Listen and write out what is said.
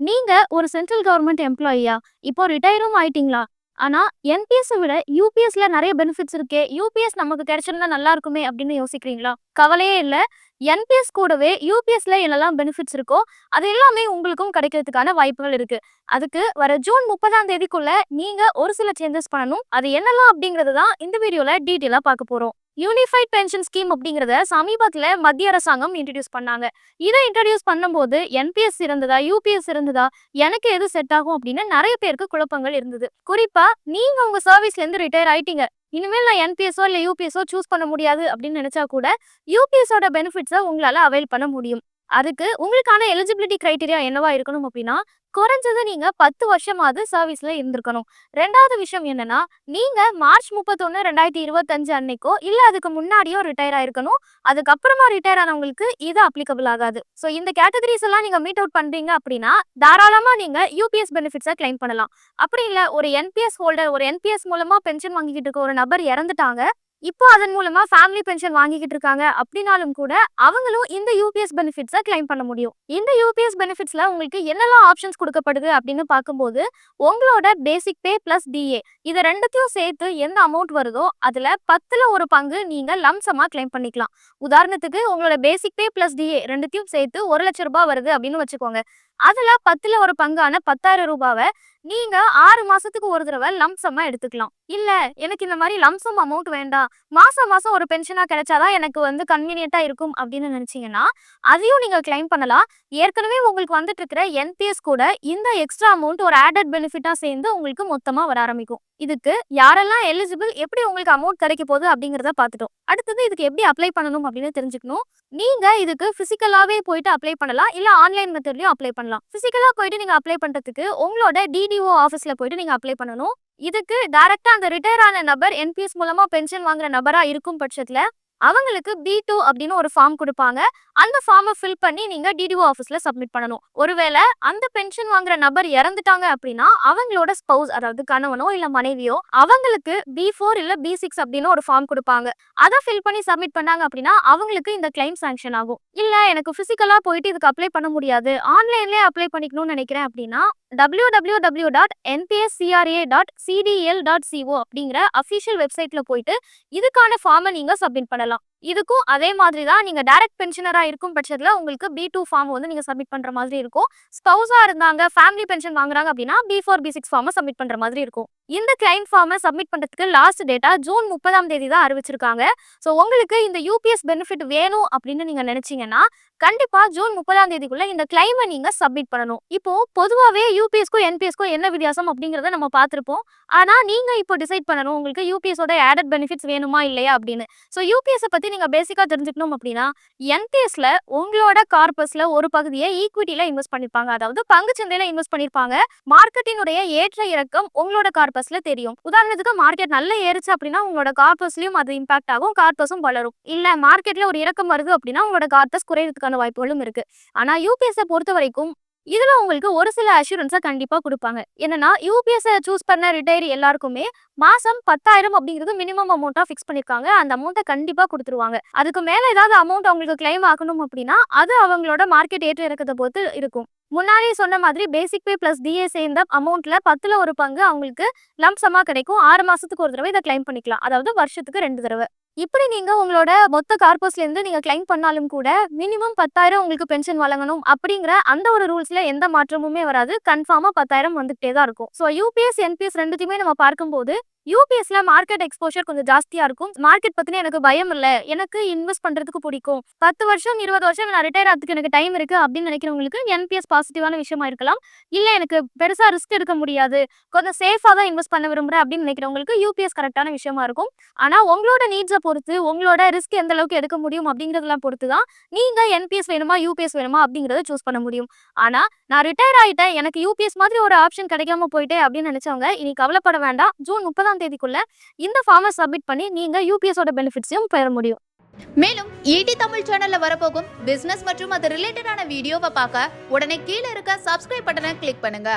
நீங்க ஒரு central government எம்ப்ளாயியா இப்போ ரிட்டையரும் ஆயிட்டீங்களா? ஆனா என்பிஎஸ் விட யூபிஎஸ்ல நிறைய பெனிஃபிட்ஸ் இருக்கே. யூபிஎஸ் நமக்கு கிடைச்சிருந்தா நல்லா இருக்குமே அப்படின்னு யோசிக்கிறீங்களா? கவலையே இல்ல. என்பிஎஸ் கூடவே யூபிஎஸ்ல என்னெல்லாம் பெனிஃபிட்ஸ் இருக்கோ அது எல்லாமே உங்களுக்கும் கிடைக்கிறதுக்கான வாய்ப்புகள் இருக்கு. அதுக்கு வர ஜூன் முப்பதாம் தேதிக்குள்ள நீங்க ஒரு சில சேஞ்சஸ் பண்ணணும். அது என்னெல்லாம் அப்படிங்கிறது தான் இந்த வீடியோல டீட்டெயிலா பார்க்க போறோம். யூனிஃபைட் பென்ஷன் ஸ்கீம் அப்படிங்கறத சமீபத்தில் மத்திய அரசாங்கம் இன்ட்ரடியூஸ் பண்ணாங்க. இதை இன்ட்ரடியூஸ் பண்ணும்போது என்பிஎஸ் இருந்ததா யூபிஎஸ் இருந்ததா எனக்கு எது செட் ஆகும் அப்படின்னு நிறைய பேருக்கு குழப்பங்கள் இருந்தது. குறிப்பா நீங்க உங்க சர்வீஸ்ல இருந்து ரிட்டையர் ஆயிட்டீங்க. இனிமேல் நான் என்பிஎஸ்ஓ இல்லை யூபிஎஸ்ஓ சூஸ் பண்ண முடியாது அப்படின்னு நினைச்சா கூட யூபிஎஸோட பெனிஃபிட்ஸை உங்களால அவைல் பண்ண முடியும். அதுக்கு உங்களுக்கான எலிஜிபிலிட்டி கிரைட்டீரியா என்னவா இருக்கணும் அப்படின்னா குறைஞ்சது நீங்க பத்து வருஷமாவது சர்வீஸ்ல இருந்திருக்கணும். ரெண்டாவது விஷயம் என்னன்னா நீங்க மார்ச் முப்பத்தொன்னு ரெண்டாயிரத்தி இருபத்தஞ்சு அன்னைக்கோ இல்ல அதுக்கு முன்னாடியோ ரிட்டையர் ஆயிருக்கணும். அதுக்கப்புறமா ரிட்டையர் ஆனவங்களுக்கு இது அப்ளிகபிள் ஆகாது. ஸோ இந்த கேட்டகரிஸ் எல்லாம் நீங்க மீட் அவுட் பண்றீங்க அப்படின்னா தாராளமா நீங்க யூபிஎஸ் பெனிஃபிட்ஸை கிளைம் பண்ணலாம். அப்படி இல்ல ஒரு என்பிஎஸ் ஹோல்டர் ஒரு என்பிஎஸ் மூலமா பென்ஷன் வாங்கிக்கிட்டு இருக்க ஒரு நபர் இறந்துட்டாங்க இப்போ அதன் மூலமா ஃபேமிலி பென்ஷன் வாங்கிக்கிட்டு இருக்காங்க அப்படின்னாலும் கூட அவங்களும் இந்த யூபிஎஸ் பெனிஃபிட்ஸை கிளைம் பண்ண முடியும். இந்த யூபிஎஸ் பெனிஃபிட்ஸ்ல உங்களுக்கு என்னெல்லாம் ஆப்ஷன்ஸ் கொடுக்கப்படுது அப்படின்னு பார்க்கும்போது உங்களோட பேசிக் பே பிளஸ் டிஏ இதை ரெண்டுத்தையும் சேர்த்து எந்த அமௌண்ட் வருதோ அதுல பத்துல ஒரு பங்கு நீங்க லம்சமா கிளைம் பண்ணிக்கலாம். உதாரணத்துக்கு உங்களோட பேசிக் பே பிளஸ் டிஏ ரெண்டுத்தையும் சேர்த்து ஒரு லட்ச ரூபாய் வருது அப்படின்னு வச்சுக்கோங்க. அதுல பத்துல ஒரு பங்கான பத்தாயிரம் ரூபாவை நீங்க ஆறு மாசத்துக்கு ஒரு தடவை லம்சமா எடுத்துக்கலாம். இல்ல எனக்கு இந்த மாதிரி லம்சம் அமௌண்ட் வேண்டாம். மாசம் மாசம் ஒரு பென்ஷனா கிடைச்சாதான் எனக்கு வந்து கன்வீனியன்ட்டா இருக்கும் அப்படின்னு நினைச்சீங்கன்னா அதையும் நீங்க கிளைம் பண்ணலாம். ஏற்கனவே உங்களுக்கு வந்துட்டு இருக்கிற என்பிஎஸ் கூட இந்த எக்ஸ்ட்ரா அமௌண்ட் ஒரு ஆடட் பெனிஃபிட்டா சேர்ந்து உங்களுக்கு மொத்தமா வர ஆரம்பிக்கும். இதுக்கு யாரெல்லாம் எலிஜிபிள் எப்படி உங்களுக்கு அமௌண்ட் கிடைக்க போகுது அப்படிங்கறத பார்த்துட்டோம். அடுத்தது இதுக்கு எப்படி அப்ளை பண்ணணும் அப்படின்னு தெரிஞ்சுக்கணும். நீங்க இதுக்கு பிசிக்கலாவே போயிட்டு அப்ளை பண்ணலாம். இல்ல ஆன்லைன் மெத்தட்லயும் அப்ளை பண்ணலாம். பிசிக்கலா போயிட்டு நீங்க அப்ளை பண்றதுக்கு உங்களோட பிடிஓ ஆஃபீஸில் போயிட்டு நீங்கள் அப்ளை பண்ணணும். இதுக்கு டேரெக்டாக அந்த ரிட்டையர் ஆன நபர் என்பிஎஸ் மூலமாக பென்ஷன் வாங்குற நபராக இருக்கும் பட்சத்தில் அவங்களுக்கு பி டூ அப்படின்னு ஒரு ஃபார்ம் கொடுப்பாங்க. அந்த ஃபார்மை ஃபில் பண்ணி நீங்க டிடிஓ ஆஃபீஸ்ல சப்மிட் பண்ணணும். ஒருவேளை அந்த பென்ஷன் வாங்குற நபர் இறந்துட்டாங்க அப்படின்னா அவங்களோட ஸ்பௌஸ் அதாவது கணவனோ இல்ல மனைவியோ அவங்களுக்கு பி ஃபோர் இல்ல பி சிக்ஸ் அப்படின்னு ஒரு ஃபார்ம் கொடுப்பாங்க. அதை ஃபில் பண்ணி சப்மிட் பண்ணாங்க அப்படின்னா அவங்களுக்கு இந்த கிளைம் சாங்ஷன் ஆகும். இல்ல எனக்கு பிசிக்கலா போயிட்டு இதுக்கு அப்ளை பண்ண முடியாது. ஆன்லைன்லயே அப்ளை பண்ணிக்கணும்னு நினைக்கிறேன் அப்படின்னா W W W dot NPSCRA dot CDL dot CO அப்படிங்கிற அஃபிஷியல் வெப்சைட்ல போயிட்டு இதுக்கான ஃபார்மை நீங்க சப்மிட் பண்ணலாம். là இதுக்கும் அதே மாதிரி தான் நீங்க டைரக்ட் பென்ஷனரா இருக்கும் பட்சத்துல உங்களுக்கு பி டூ ஃபார்ம் வந்து நீங்க சப்மிட் பண்ற மாதிரி இருக்கும். ஸ்பௌஸா இருந்தாங்க ஃபேமிலி பென்ஷன் வாங்குறாங்க அப்படின்னா பி ஃபோர் பி சிக்ஸ் ஃபார்மை சப்மிட் பண்ற மாதிரி இருக்கும். இந்த கிளைம் ஃபார்மை சப்மிட் பண்றதுக்கு லாஸ்ட் டேட்டா ஜூன் முப்பதாம் தேதி தான் அறிவிச்சிருக்காங்க. ஸோ உங்களுக்கு இந்த யூபிஎஸ் பெனிஃபிட் வேணும் அப்படின்னு நீங்க நினைச்சீங்கன்னா கண்டிப்பா ஜூன் முப்பதாம் தேதிக்குள்ள இந்த கிளைமை நீங்க சப்மிட் பண்ணணும். இப்போ பொதுவாகவே யூபிஎஸ்க்கும் என்பிஎஸ்க்கும் என்ன வித்தியாசம் அப்படிங்கறத நம்ம பார்த்திருப்போம். ஆனா நீங்க இப்போ டிசைட் பண்ணணும் உங்களுக்கு யூபிஎஸோட ஆடட் பெனிஃபிட்ஸ் வேணுமா இல்லையா அப்படின்னு. ஸோ யூபிஎஸ் பத்தி நீங்க பேசிக்கா தெரிஞ்சுக்கணும் அப்படின்னா என்பிஎஸ்ல உங்களோட கார்பஸ்ல ஒரு பகுதியை ஈக்விட்டியில இன்வெஸ்ட் பண்ணிருப்பாங்க. அதாவது பங்கு சந்தையில இன்வெஸ்ட் பண்ணிருப்பாங்க. மார்க்கெட்டினுடைய ஏற்ற இறக்கம் உங்களோட கார்பஸ்ல தெரியும். உதாரணத்துக்கு மார்க்கெட் நல்ல ஏறுச்சு அப்படின்னா உங்களோட கார்பஸ்லயும் அது இம்பாக்ட் ஆகும் கார்பஸும் வளரும். இல்ல மார்க்கெட்ல ஒரு இறக்கம் வருது அப்படின்னா உங்களோட கார்பஸ் குறையறதுக்கான வாய்ப்புகளும் இருக்கு. ஆனா யூபிஎஸ்ஸை பொறுத்த வரைக்கும் இதுல உங்களுக்கு ஒரு சில அஷூரன்ஸை கண்டிப்பா கொடுப்பாங்க. என்னன்னா யூபிஎஸ் சூஸ் பண்ண ரிட்டையர் எல்லாருக்குமே மாசம் பத்தாயிரம் அப்படிங்கிறது மினிமம் அமௌண்ட்டா ஃபிக்ஸ் பண்ணிருக்காங்க. அந்த அமௌண்ட்டை கண்டிப்பா கொடுத்துருவாங்க. அதுக்கு மேல ஏதாவது அமௌண்ட் அவங்களுக்கு கிளைம் ஆகணும் அப்படின்னா அது அவங்களோட மார்க்கெட் ஏற்ற இறக்கத்தை பொறுத்து இருக்கும். முன்னாடி சொன்ன மாதிரி பேசிக் பே பிளஸ் டிஏ சேர்ந்த அமௌண்ட்ல பத்துல ஒரு பங்கு அவங்களுக்கு லம்சமா கிடைக்கும். ஆறு மாசத்துக்கு ஒரு தடவை இதை கிளைம் பண்ணிக்கலாம். அதாவது வருஷத்துக்கு ரெண்டு தடவை. இப்படி நீங்க உங்களோட மொத்த கார்பஸ்ல இருந்து நீங்க கிளைம் பண்ணாலும் கூட மினிமம் பத்தாயிரம் உங்களுக்கு பென்ஷன் வழங்கணும் அப்படிங்கிற அந்த ஒரு ரூல்ஸ்ல எந்த மாற்றமுமே வராது. கன்ஃபார்மா பத்தாயிரம் வந்துகிட்டே தான் இருக்கும். ஸோ யூபிஎஸ் என்பிஎஸ் ரெண்டுத்தையுமே நம்ம பார்க்கும்போது யூபிஎஸ்ல மார்க்கெட் எக்ஸ்போஷர் கொஞ்சம் ஜாஸ்தியா இருக்கும். மார்க்கெட் பத்தின எனக்கு பயம் இல்ல. எனக்கு இன்வெஸ்ட் பண்றதுக்கு பிடிக்கும். பத்து வருஷம் இருபது வருஷம் நான் ரிட்டையர் ஆகிறதுக்கு எனக்கு டைம் இருக்கு அப்படின்னு நினைக்கிறவங்களுக்கு என்பிஎஸ் பாசிட்டிவான விஷயமா இருக்கலாம். இல்ல எனக்கு பெருசா ரிஸ்க் எடுக்க முடியாது. கொஞ்சம் சேஃபா தான் இன்வெஸ்ட் பண்ண விரும்புறேன் அப்படின்னு நினைக்கிறவங்களுக்கு யூபிஎஸ் கரெக்டான விஷயமா இருக்கும். ஆனா உங்களோட நீட்ஸை பொறுத்து உங்களோட ரிஸ்க் எந்த அளவுக்கு எடுக்க முடியும் அப்படிங்கறதெல்லாம் பொறுத்து தான் நீங்க என்பிஎஸ் வேணுமா யூபிஎஸ் வேணுமா அப்படிங்கறத சூஸ் பண்ண முடியும். ஆனா நான் ரிட்டையர் ஆயிட்டேன். எனக்கு யூபிஎஸ் மாதிரி ஒரு ஆப்ஷன் கிடைக்காம போயிட்டேன் அப்படின்னு நினைச்சவங்க இனி கவலைப்பட வேண்டாம். ஜூன் முப்பதாம் தேதிக்குள்ள இந்த ஃபார்மை சப்மிட் பண்ணி நீங்க யூபிஎஸோட பெனிஃபிட்ஸையும் பெற முடியும். மேலும் ஈடி தமிழ் சேனல்ல வரப்போகும் பிசினஸ் மற்றும் அது ரிலேட்டடான வீடியோவை பார்க்க உடனே கீழே இருக்க சப்ஸ்கிரைப் பட்டனை கிளிக் பண்ணுங்க.